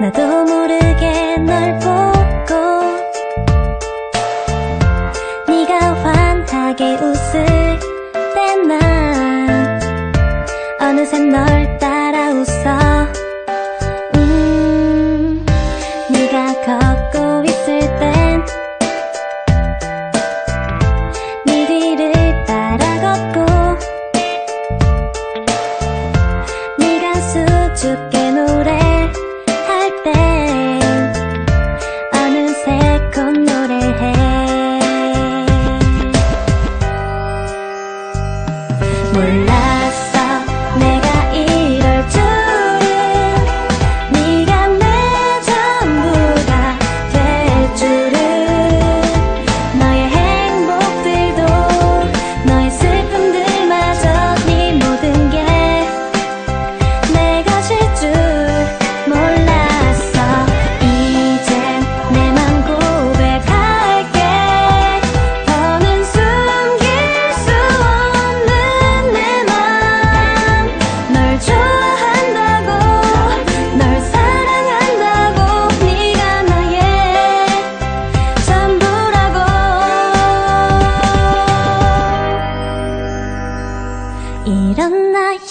나도 모르게 널 보고 네가 환하게 웃을 때난 어느새 널 따라 웃어. 음 네가 걷고 있을 땐 네 뒤를 따라 걷고 네가 수줍게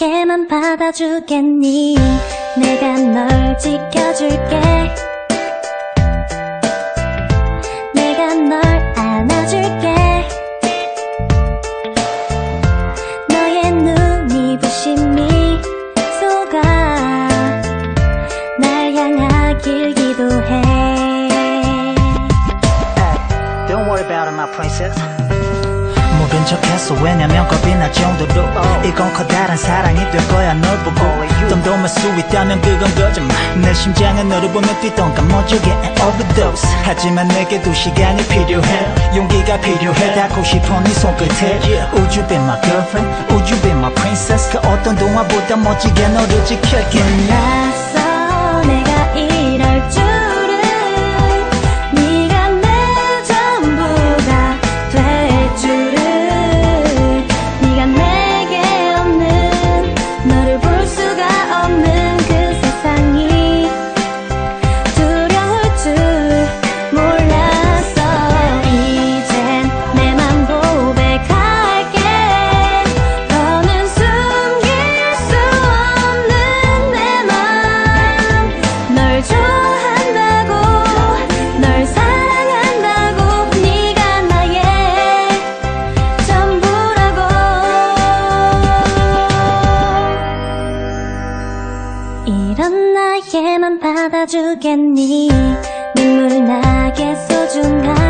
나에만 받아주겠니? 내가 널 지켜줄게. 내가 널 안아줄게. 너의 눈이 부신 미소가 날 향하길 기도해. Don't worry about it, my princess. 모른 척했어 왜냐면 겁이 날 정도로. 이건 커다란 사랑이 될 거야 널 보고. 말수 있다면 그건 거짓말. 내 심장은 너를 보며 뛰던가 멋지게 overdose. 하지만 내게도 시간이 필요해. 용기가 필요해. 닿고 싶어 네 손끝에. Would you be my girlfriend? Would you be my princess? 그 어떤 동화보다 멋지게 너를 지킬게 이런 나에만 받아주겠니? 눈물 나게 소중한